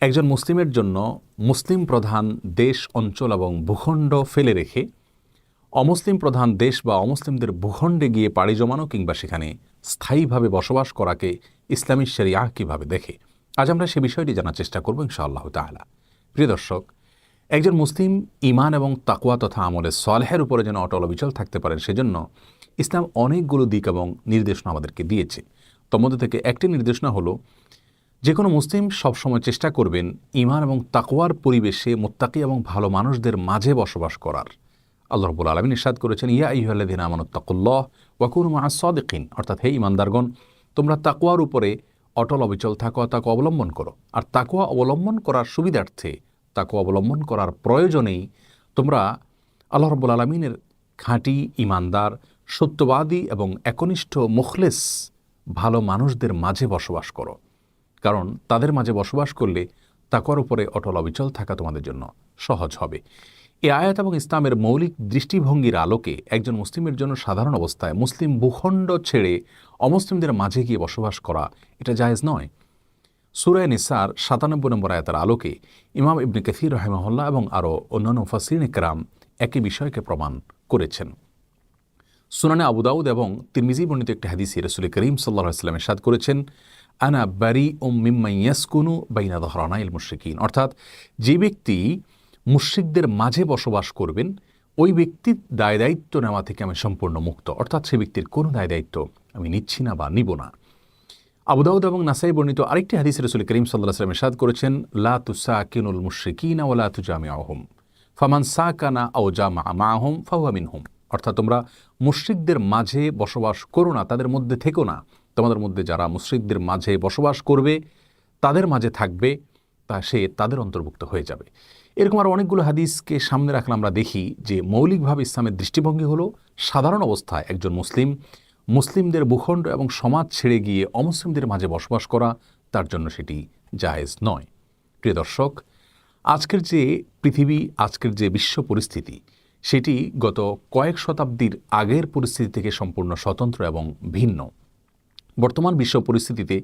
একজন মুসলিমের জন্য মুসলিম প্রধান দেশ অঞ্চল এবং ভূখণ্ড ফেলে রেখে অমুসলিম প্রধান দেশ বা অমুসলিমদের ভূখণ্ডে গিয়ে পাড়ি জমানো কিংবা সেখানে স্থায়ীভাবে বসবাস করাকে ইসলামী শরিয়াহ কীভাবে দেখে? আজ আমরা সে বিষয়টি জানার চেষ্টা করব ইনশাআল্লাহ তাআলা। প্রিয় দর্শক, একজন মুসলিম ইমান এবং তাকুয়া তথা আমলে সলেহের উপরে যেন অটল অবিচল থাকতে পারেন সেজন্য ইসলাম অনেকগুলো দিক এবং নির্দেশনা আমাদেরকে দিয়েছে। তোর মধ্যে থেকে একটি নির্দেশনা হলো যে কোনো মুসলিম সবসময় চেষ্টা করবেন ইমান এবং তাকোয়ার পরিবেশে মোত্তাকি এবং ভালো মানুষদের মাঝে বসবাস করার। আল্লাহ রবুল আলমিন ইরশাদ করেছেন, ইয়া ইহ্লাদিন আমানুত্তাকুল্লাহ ওয়াকুর মা সদিকিন। অর্থাৎ হে ইমানদারগণ তোমরা তাকুয়ার উপরে অটল অবিচল থাকো তাকে অবলম্বন করো। আর তাকুয়া অবলম্বন করার সুবিধার্থে তাকুয়া অবলম্বন করার প্রয়োজনেই তোমরা আল্লাহ রব্বুল আলমিনের খাঁটি ইমানদার সত্যবাদী এবং একনিষ্ঠ, মুখলেস ভালো মানুষদের মাঝে বসবাস করো। কারণ তাদের মাঝে বসবাস করলে তাকুয়ার উপরে অটল অবিচল থাকা তোমাদের জন্য সহজ হবে। এ আয়াত এবং ইসলামের মৌলিক দৃষ্টিভঙ্গির আলোকে একজন মুসলিমের জন্য সাধারণ অবস্থায় মুসলিম ভূখণ্ড ছেড়ে অমুসলিমদের মাঝে গিয়ে বসবাস করা এটা জায়েজ নয়। সুরায় নিসার সাতানব্বই নম্বর আয়াতের আলোকে ইমাম ইবনে কাসির রহেমহল্লা এবং আরও অন্যান্য ফাসিন একরাম একই বিষয়কে প্রমাণ করেছেন। সুনানে আবুদাউদ এবং তিরমিজি বর্ণিত একটি হাদিসি রসুল করিম সাল্লাহ ইসলামের সাদ করেছেন আনা বারি ওম মিম্মাইয়াসকুনু বাইনা দহরানাইল মুশ্রিকিন অর্থাৎ যে ব্যক্তি মুশ্রিকদের মাঝে বসবাস করবেন, ওই ব্যক্তির দায় দায়িত্ব নেওয়া থেকে আমি সম্পূর্ণ মুক্ত। অর্থাৎ সে ব্যক্তির কোনো দায় দায়িত্ব আমি নিচ্ছি না বা নিব না। আবুদাউদ এবং নাসাই বর্ণিত আরেকটি হাদিস রসুল করিম সাল্লাহ সাল্লাম এরশাদ করেছেন, লা তুসা কিনুল মুশ্রিকিনা ওলা তুজামি আহম ফামান সা কানা আও জামা মাহম ফাহুয়ামিন হুম অর্থাৎ তোমরা মুশ্রিকদের মাঝে বসবাস করো না, তাদের মধ্যে থেকো না। তোমাদের মধ্যে যারা মুশ্রিকদের মাঝে বসবাস করবে, তাদের মাঝে থাকবে, তা সে তাদের অন্তর্ভুক্ত হয়ে যাবে। এরকম আরও অনেকগুলো হাদিসকে সামনে রাখলে আমরা দেখি যে মৌলিকভাবে ইসলামের দৃষ্টিভঙ্গি হলো সাধারণ অবস্থায় একজন মুসলিম, মুসলিমদের ভূখণ্ড এবং সমাজ ছেড়ে গিয়ে অমুসলিমদের মাঝে বসবাস করা তার জন্য সেটি জায়েজ নয়। প্রিয় দর্শক, আজকের যে পৃথিবী, আজকের যে বিশ্ব পরিস্থিতি, সেটি গত কয়েক শতাব্দীর আগের পরিস্থিতি থেকে সম্পূর্ণ স্বতন্ত্র এবং ভিন্ন। বর্তমান বিশ্ব পরিস্থিতিতে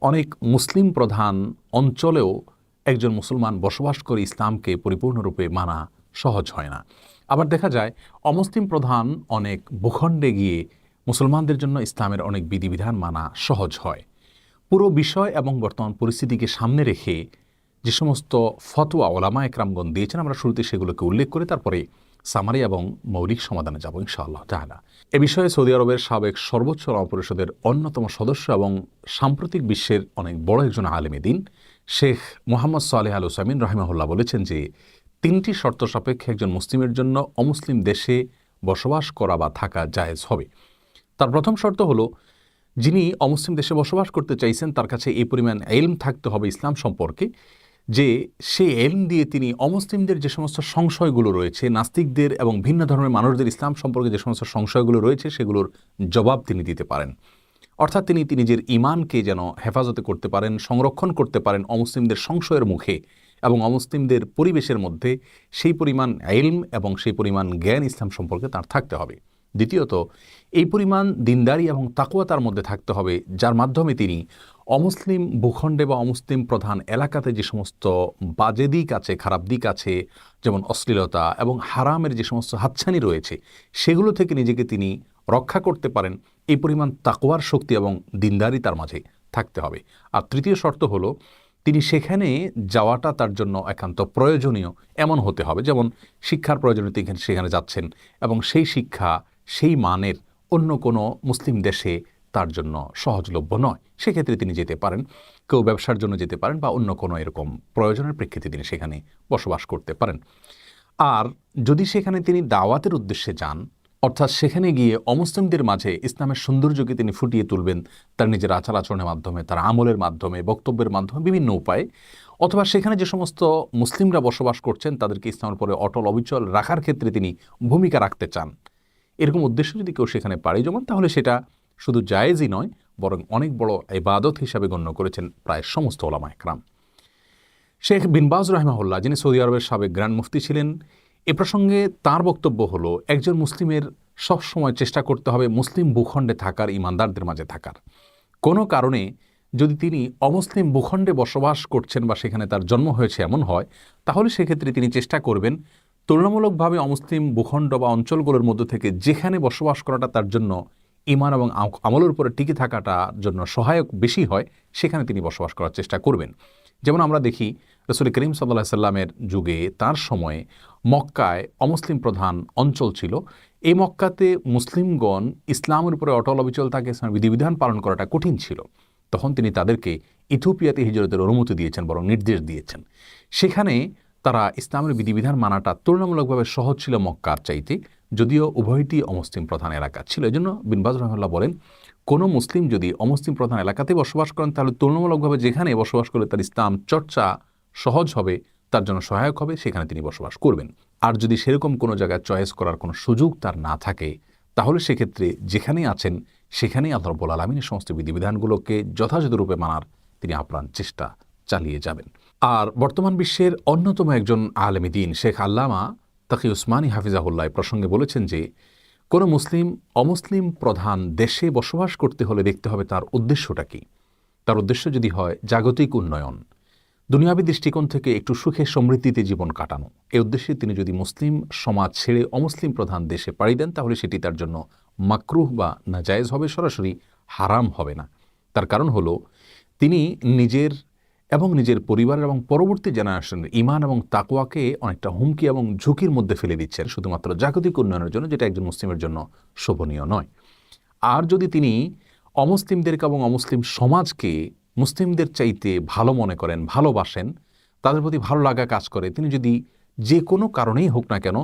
অনেক মুসলিম প্রধান অঞ্চলেও একজন মুসলমান বসবাস করে ইসলামকে পরিপূর্ণরূপে মানা সহজ হয় না। আবার দেখা যায়, অমুসলিম প্রধান অনেক ভূখণ্ডে গিয়ে মুসলমানদের জন্য ইসলামের অনেক বিধিবিধান মানা সহজ হয়। পুরো বিষয় এবং বর্তমান পরিস্থিতিকে সামনে রেখে যে সমস্ত ফতোয়া ওলামা একরামগণ দিয়েছেন, আমরা শুরুতে সেগুলোকে উল্লেখ করে তারপরে সামারি এবং মৌলিক সমাধানে যাব ইনশাআল্লাহ তাহলা এ বিষয়ে সৌদি আরবের সাবেক সর্বোচ্চ পরিষদের অন্যতম সদস্য এবং সাম্প্রতিক বিশ্বের অনেক বড় একজন আলেমী দিন, শেখ মোহাম্মদ সালেহ আল ওসামিন রহিমাহুল্লাহ বলেছেন যে, তিনটি শর্ত সাপেক্ষে একজন মুসলিমের জন্য অমুসলিম দেশে বসবাস করা বা থাকা জায়েজ হবে। তার প্রথম শর্ত হলো, যিনি অমুসলিম দেশে বসবাস করতে চাইছেন, তার কাছে এই পরিমাণ এলম থাকতে হবে ইসলাম সম্পর্কে। যে সে এলম দিয়ে তিনি অমুসলিমদের যে সমস্ত সংশয়গুলো রয়েছে, নাস্তিকদের এবং ভিন্ন ধর্মের মানুষদের ইসলাম সম্পর্কে যে সমস্ত সংশয়গুলো রয়েছে, সেগুলোর জবাব তিনি দিতে পারেন। অর্থাৎ তিনি তিনি নিজের ইমানকে যেন হেফাজতে করতে পারেন, সংরক্ষণ করতে পারেন অমুসলিমদের সংশয়ের মুখে এবং অমুসলিমদের পরিবেশের মধ্যে সেই পরিমাণ এলম এবং সেই পরিমাণ জ্ঞান ইসলাম সম্পর্কে তার থাকতে হবে। দ্বিতীয়ত, এই পরিমাণ দিনদারি এবং তাকুয়া তার মধ্যে থাকতে হবে, যার মাধ্যমে তিনি অমুসলিম ভূখণ্ডে বা অমুসলিম প্রধান এলাকাতে যে সমস্ত বাজে দিক আছে, খারাপ দিক আছে, যেমন অশ্লীলতা এবং হারামের যে সমস্ত হাতছানি রয়েছে, সেগুলো থেকে নিজেকে তিনি রক্ষা করতে পারেন, এই পরিমাণ তাকুয়ার শক্তি এবং দিনদারি তার মাঝে থাকতে হবে। আর তৃতীয় শর্ত হলো, তিনি সেখানে যাওয়াটা তার জন্য একান্ত প্রয়োজনীয়, এমন হতে হবে, যেমন শিক্ষার প্রয়োজনীয় তিনি সেখানে যাচ্ছেন এবং সেই শিক্ষা সেই মানের অন্য কোনো মুসলিম দেশে তার জন্য সহজলভ্য নয়। সেক্ষেত্রে তিনি যেতে পারেন, কেউ ব্যবসার জন্য যেতে পারেন বা অন্য কোনো এরকম প্রয়োজনের প্রেক্ষিতে তিনি সেখানে বসবাস করতে পারেন। আর যদি সেখানে তিনি দাওয়াতের উদ্দেশ্যে যান, অর্থাৎ সেখানে গিয়ে অমুসলিমদের মাঝে ইসলামের সৌন্দর্যকে তিনি ফুটিয়ে তুলবেন, তার নিজের আচার আচরণের মাধ্যমে, তার আমলের মাধ্যমে, বক্তব্যের মাধ্যমে বিভিন্ন উপায়ে, অথবা সেখানে যে সমস্ত মুসলিমরা বসবাস করছেন, তাদেরকে ইসলামের পরে অটল অবিচল রাখার ক্ষেত্রে তিনি ভূমিকা রাখতে চান এরকম উদ্দেশ্য যদি কেউ সেখানে পাড়ি জমান, তাহলে সেটা শুধু জায়েজই নয়, বরং অনেক বড় এবাদত হিসাবে গণ্য করেছেন প্রায় সমস্ত ওলামা একরাম। শেখ বিনবাজ রহমাহুল্লাহ, যিনি সৌদি আরবের সাবেক গ্র্যান্ড মুফতি ছিলেন, এ প্রসঙ্গে তার বক্তব্য হলো, একজন মুসলিমের সবসময় চেষ্টা করতে হবে মুসলিম ভূখণ্ডে থাকার, ইমানদারদের মাঝে থাকার। কোনো কারণে যদি তিনি অমুসলিম ভূখণ্ডে বসবাস করছেন বা সেখানে তার জন্ম হয়েছে এমন হয়, তাহলে সেক্ষেত্রে তিনি চেষ্টা করবেন তুলনামূলকভাবে অমুসলিম ভূখণ্ড বা অঞ্চলগুলোর মধ্যে থেকে যেখানে বসবাস করাটা তার জন্য ইমান এবং আমলের উপরে টিকে থাকাটার জন্য সহায়ক বেশি হয়, সেখানে তিনি বসবাস করার চেষ্টা করবেন। যেমন আমরা দেখি, রসুল করিম সাল্লাহ সাল্লামের যুগে তার সময়ে মক্কায় অমুসলিম প্রধান অঞ্চল ছিল। এই মক্কাতে মুসলিমগণ ইসলামের উপরে অটল অবিচল থাকে, ইসলামের বিধিবিধান পালন করাটা কঠিন ছিল। তখন তিনি তাদেরকে ইথিওপিয়াতে হিজরতের অনুমতি দিয়েছেন বরং নির্দেশ দিয়েছেন। সেখানে তারা ইসলামের বিধিবিধান মানাটা তুলনামূলকভাবে সহজ ছিল মক্কার চাইতে, যদিও উভয়টি অমুসলিম প্রধান এলাকা ছিল। এই জন্য বিনবাজ রহমাল্লাহ বলেন, কোনো মুসলিম যদি অমুসলিম প্রধান এলাকাতে বসবাস করেন, তাহলে তুলনামূলকভাবে যেখানে বসবাস করলে তার ইসলাম চর্চা সহজ হবে, তার জন্য সহায়ক হবে, সেখানে তিনি বসবাস করবেন। আর যদি সেরকম কোনো জায়গায় চয়েস করার কোনো সুযোগ তার না থাকে, তাহলে সেক্ষেত্রে যেখানেই আছেন, সেখানেই আল্লাহ রব্বুল আলমিনের সমস্ত বিধিবিধানগুলোকে যথাযথরূপে মানার তিনি আপ্রাণ চেষ্টা চালিয়ে যাবেন। আর বর্তমান বিশ্বের অন্যতম একজন আলেমী দিন, শেখ আল্লামা তাকি উসমানী হাফিজাহুল্লাহ প্রসঙ্গে বলেছেন যে, কোনো মুসলিম অমুসলিম প্রধান দেশে বসবাস করতে হলে দেখতে হবে তার উদ্দেশ্যটা কী। তার উদ্দেশ্য যদি হয়, জাগতিক উন্নয়ন, দুনিয়াবী দৃষ্টিকোণ থেকে একটু সুখে সমৃদ্ধিতে জীবন কাটানো। এ উদ্দেশ্যে তিনি যদি মুসলিম সমাজ ছেড়ে অমুসলিম প্রধান দেশে পাড়ি দেন, তাহলে সেটি তার জন্য মাকরুহ বা নাজায়েজ হবে, সরাসরি হারাম হবে না। তার কারণ হলো, তিনি নিজের এবং নিজের পরিবার এবং পরবর্তী জেনারেশনের ইমান এবং তাকওয়াকে অনেকটা হুমকি এবং ঝুঁকির মধ্যে ফেলে দিচ্ছেন। শুধুমাত্র জাগতিক উন্নয়নের জন্য, যেটা একজন মুসলিমের জন্য শোভনীয় নয়। আর যদি তিনি অমুসলিমদেরকে এবং অমুসলিম সমাজকে মুসলিমদের চাইতে ভালো মনে করেন, ভালোবাসেন, তাদের প্রতি ভালো লাগা কাজ করে, তিনি যদি যে কোনো কারণেই হোক না কেন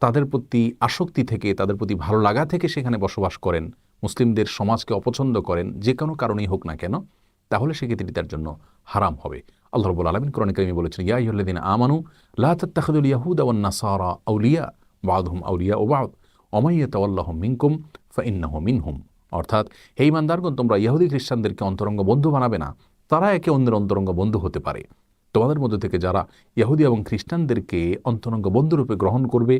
তাদের প্রতি আসক্তি থেকে, তাদের প্রতি ভালো লাগা থেকে সেখানে বসবাস করেন, মুসলিমদের সমাজকে অপছন্দ করেন, যে কোনো কারণেই হোক না কেন তাহলে সে সেক্ষেত্রে তার জন্য হারাম হবে। আল্লাহ রবুল আলমিন কোরআন কারিমে বলেছেন, ইয়া আমানু, লা তাত্তাখিদুল ইয়াহুদা ওয়ান নাসারা আউলিয়া, বাদহুম আউলিয়া ও বাদ। অমাইয়া তাওয়াল্লাহ মিনকুম, ফাইন্নাহ মিনহুম। অর্থাৎ, হে ইমানদারগণ তোমরা ইহুদি খ্রিস্টানদেরকে অন্তরঙ্গ বন্ধু বানাবে না, তারা একে অন্যের অন্তরঙ্গ বন্ধু হতে পারে। তোমাদের মধ্যে থেকে যারা ইহুদি এবং খ্রিস্টানদেরকে অন্তরঙ্গ বন্ধুরূপে গ্রহণ করবে,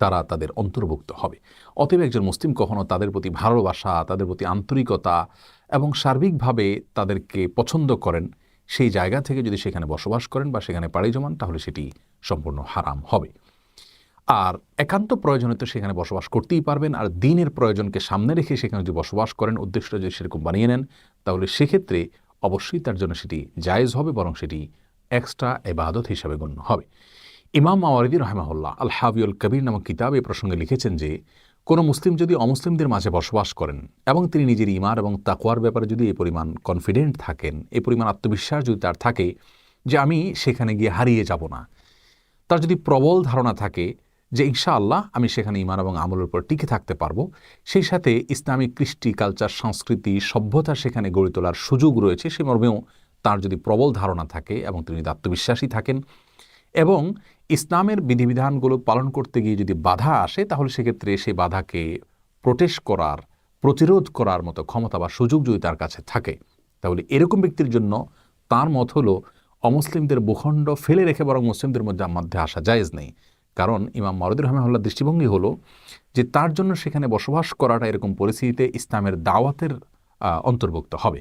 তারা তাদের অন্তর্ভুক্ত হবে। অতএব একজন মুসলিম কখনো তাদের প্রতি ভালোবাসা, তাদের প্রতি আন্তরিকতা এবং সার্বিকভাবে তাদেরকে পছন্দ করেন, সেই জায়গা থেকে যদি সেখানে বসবাস করেন বা সেখানে পাড়ি জমান, তাহলে সেটি সম্পূর্ণ হারাম হবে। আর একান্ত প্রয়োজনে তো সেখানে বসবাস করতেই পারবেন, আর দিনের প্রয়োজনকে সামনে রেখে সেখানে যদি বসবাস করেন, উদ্দেশ্যটা যদি সেরকম বানিয়ে নেন, তাহলে সেক্ষেত্রে অবশ্যই তার জন্য সেটি জায়েজ হবে, বরং সেটি এক্সট্রা এবাদত হিসাবে গণ্য হবে। ইমাম মাওয়ারিদি রহমাহুল্লাহ আল হাবিউল কবির নামক কিতাব এ প্রসঙ্গে লিখেছেন যে কোনো মুসলিম যদি অমুসলিমদের মাঝে বসবাস করেন এবং তিনি নিজের ইমার এবং তাকুয়ার ব্যাপারে যদি এই পরিমাণ কনফিডেন্ট থাকেন এই পরিমাণ আত্মবিশ্বাস যদি তার থাকে যে আমি সেখানে গিয়ে হারিয়ে যাব না, তার যদি প্রবল ধারণা থাকে যে ইনশাআল্লাহ আমি সেখানে ইমান এবং আমলের উপর টিকে থাকতে পারব, সেই সাথে ইসলামিক কৃষ্টি কালচার সংস্কৃতি, সভ্যতা সেখানে গড়ে তোলার সুযোগ রয়েছে, সে মর্মেও তার যদি প্রবল ধারণা থাকে এবং তিনি যদি আত্মবিশ্বাসী থাকেন এবং ইসলামের বিধিবিধানগুলো পালন করতে গিয়ে যদি বাধা আসে, তাহলে সেক্ষেত্রে সেই বাধাকে প্রোটেস্ট করার, প্রতিরোধ করার মতো ক্ষমতা বা সুযোগ যদি তার কাছে থাকে, তাহলে এরকম ব্যক্তির জন্য তার মত হলো অমুসলিমদের ভূখণ্ড ফেলে রেখে বরং মুসলিমদের মধ্যে মধ্যে আসা জায়েজ নেই। কারণ ইমাম মরদুর রহমাল্লাহ দৃষ্টিভঙ্গি হলো যে তার জন্য সেখানে বসবাস করাটা এরকম পরিস্থিতিতে ইসলামের দাওয়াতের অন্তর্ভুক্ত হবে।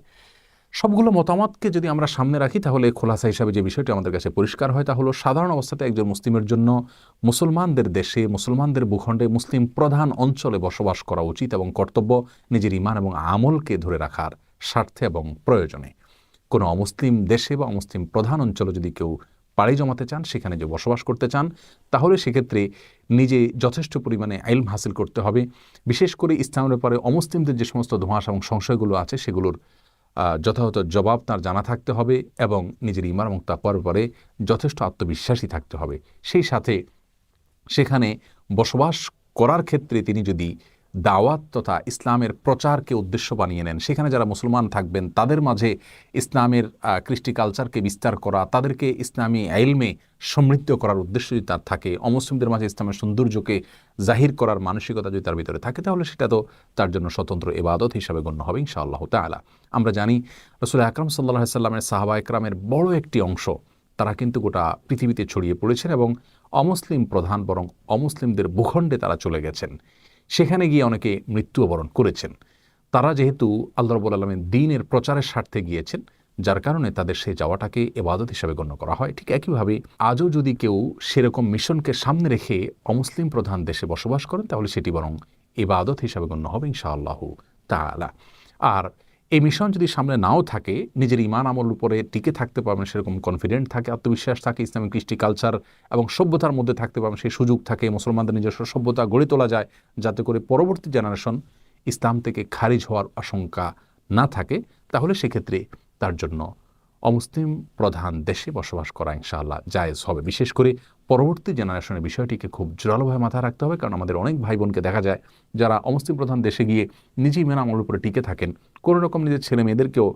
সবগুলো মতামতকে যদি আমরা সামনে রাখি, তাহলে খোলাসা হিসাবে যে বিষয়টি আমাদের কাছে পরিষ্কার হয়, তা হলো সাধারণ অবস্থাতে একজন মুসলিমের জন্য মুসলমানদের দেশে, মুসলমানদের ভূখণ্ডে মুসলিম প্রধান অঞ্চলে বসবাস করা উচিত এবং কর্তব্য নিজের ইমান এবং আমলকে ধরে রাখার স্বার্থে এবং প্রয়োজনে। কোনো অমুসলিম দেশে বা অমুসলিম প্রধান অঞ্চলে যদি কেউ পাড়ি জমাতে চান, সেখানে যে বসবাস করতে চান, তাহলে সেক্ষেত্রে নিজে যথেষ্ট পরিমাণে আইলম হাসিল করতে হবে। বিশেষ করে ইসলামের ব্যাপারে অমুসলিমদের যে সমস্ত ধোঁয়াশা এবং সংশয়গুলো আছে, সেগুলোর যথাযথ জবাব তার জানা থাকতে হবে এবং নিজের ইমার এবং তাকওয়ার পরে যথেষ্ট আত্মবিশ্বাসী থাকতে হবে। সেই সাথে সেখানে বসবাস করার ক্ষেত্রে তিনি যদি দাওয়াত তথা ইসলামের প্রচারকে উদ্দেশ্য বানিয়ে নেন। সেখানে যারা মুসলমান থাকবেন, তাদের মাঝে ইসলামের কৃষ্টি কালচারকে বিস্তার করা, তাদেরকে ইসলামী আইলমে সমৃদ্ধ করার উদ্দেশ্য যদি তার থাকে, অমুসলিমদের মাঝে ইসলামের সৌন্দর্যকে জাহির করার মানসিকতা যদি তার ভিতরে থাকে, তাহলে সেটা তো তার জন্য স্বতন্ত্র এবাদত হিসাবে গণ্য হবে ইনশাআল্লাহ তালা আমরা জানি রসুল আকরম সাল্লাহ সাল্লামের সাহাবা একরামের বড় একটি অংশ, তারা কিন্তু গোটা পৃথিবীতে ছড়িয়ে পড়েছেন এবং অমুসলিম প্রধান বরং অমুসলিমদের ভূখণ্ডে তারা চলে গেছেন। সেখানে গিয়ে অনেকে মৃত্যুবরণ করেছেন। তারা যেহেতু আল্লাহ রবুল আলমের দিনের প্রচারের স্বার্থে গিয়েছেন, যার কারণে তাদের সেই যাওয়াটাকে এবাদত হিসাবে গণ্য করা হয়। ঠিক একইভাবে আজও যদি কেউ সেরকম মিশনকে সামনে রেখে অমুসলিম প্রধান দেশে বসবাস করেন, তাহলে সেটি বরং এবাদত হিসাবে গণ্য হবে ইনশাআল্লাহ তা আর এই মিশন যদি সামনে নাও থাকে, নিজের ইমান আমল উপরে টিকে থাকতে পারবেন, সেরকম কনফিডেন্ট থাকে, আত্মবিশ্বাস থাকে, ইসলামিক কৃষ্টি কালচার এবং সভ্যতার মধ্যে থাকতে পারবেন, সেই সুযোগ থাকে, মুসলমানদের নিজস্ব সভ্যতা গড়ে তোলা যায়, যাতে করে পরবর্তী জেনারেশন ইসলাম থেকে খারিজ হওয়ার আশঙ্কা না থাকে, তাহলে সেক্ষেত্রে তার জন্য অমুসলিম প্রধান দেশে বসবাস করা ইনশাআল্লাহ জায়েজ হবে। বিশেষ করে পরবর্তী জেনারেশনের বিষয়টিকে খুব জোরালোভাবে মাথায় রাখতে হবে, কারণ আমাদের অনেক ভাই বোনকে দেখা যায় যারা অমুসলিম প্রধান দেশে গিয়ে নিজেই মেনা আমলের উপরে টিকে থাকেন। কোনো রকম নিজের ছেলে মেয়েদেরকেও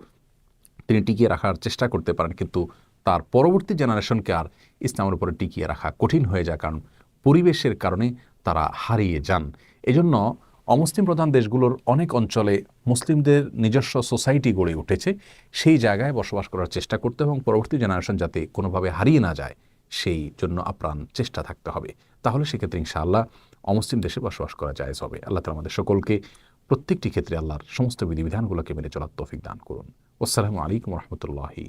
তিনি টিকিয়ে রাখার চেষ্টা করতে পারেন, কিন্তু তার পরবর্তী জেনারেশনকে আর ইসলামের উপরে টিকিয়ে রাখা কঠিন হয়ে যায়, কারণ পরিবেশের কারণে তারা হারিয়ে যান। এজন্য অমুসলিম প্রধান দেশগুলোর অনেক অঞ্চলে মুসলিমদের নিজস্ব সোসাইটি গড়ে উঠেছে। সেই জায়গায় বসবাস করার চেষ্টা করতে এবং পরবর্তী জেনারেশন যাতে কোনোভাবে হারিয়ে না যায়। সেই জন্য আপ্রাণ চেষ্টা থাকতে হবে। তাহলে সেক্ষেত্রে ইনশাআল্লাহ অমুসলিম দেশে বসবাস করা যায় হবে। আল্লাহ তালা আমাদের সকলকে প্রত্যেকটি ক্ষেত্রে আল্লাহর সমস্ত বিধিবিধানগুলোকে মেনে চলার তৌফিক দান করুন। আসসালামু আলাইকুম রহমতুল্লাহি